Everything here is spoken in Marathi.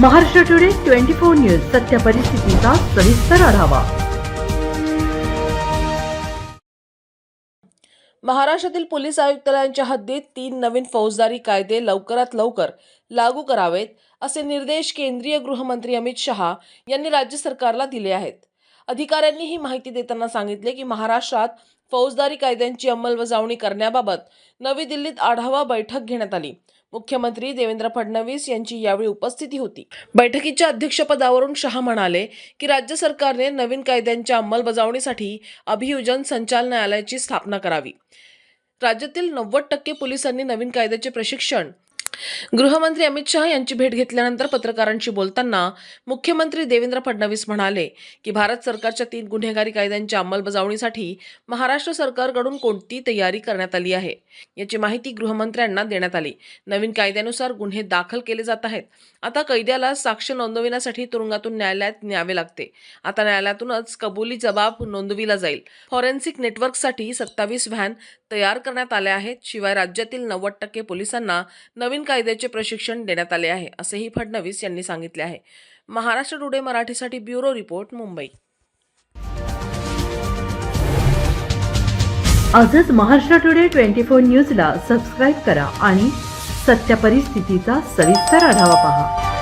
Maharashtra today twenty four news सत्य परिस्थितीचा सविस्तर आढावा. महाराष्ट्रातील पोलीस आयुक्तालयांच्या हद्दीत तीन नवीन फौजदारी कायदे लवकरात लवकर लागू करावेत असे निर्देश केंद्रीय गृहमंत्री अमित शहा यांनी राज्य सरकारला दिले आहेत. अधिकाऱ्यांनी ही माहिती देताना सांगितले की महाराष्ट्रात फौजदारी कायद्यांची अंमलबजावणी करण्याबाबत नवी दिल्लीत आढावा बैठक घेण्यात आली. मुख्यमंत्री देवेंद्र फडणवीस यांची यावेळी उपस्थिती होती. बैठकीच्या अध्यक्षपदावरून शहा म्हणाले की राज्य सरकारने नवीन कायद्यांच्या अंमलबजावणीसाठी अभियोजन संचालनालयाची स्थापना करावी. राज्यातील नव्वद टक्के पोलिसांनी नवीन कायद्याचे प्रशिक्षण गृहमंत्री अमित शहा यांची भेट घेतल्यानंतर पत्रकारांशी बोलताना मुख्यमंत्री देवेंद्र फडणवीस म्हणाले की भारत सरकारच्या तीन गुन्हेगारी कायद्यांच्या अंमलबजावणीसाठी महाराष्ट्र सरकारकडून कोणती तयारी करण्यात आली आहे याची माहिती गृहमंत्र्यांना देण्यात आली. नवीन कायद्यानुसार गुन्हे दाखल केले जात आहेत. आता कैद्याला साक्ष नोंदविण्यासाठी तुरुंगातून न्यायालयात न्यावे लागते. आता न्यायालयातूनच कबुली जबाब नोंदविला जाईल. फॉरेन्सिक नेटवर्कसाठी सत्तावीस व्हॅन तयार करण्यात आल्या आहेत. शिवाय राज्यातील नव्वद टक्के पोलिसांना नवीन कायद्याचे प्रशिक्षण देण्यात आले आहे असेही फडणवीस यांनी सांगितले आहे. महाराष्ट्र टुडे मराठीसाठी ब्युरो रिपोर्ट मुंबई. आजच महाराष्ट्र टुडे ट्वेंटी फोर न्यूजला सबस्क्राईब करा आणि सत्य परिस्थितीचा सविस्तर आढावा पहा.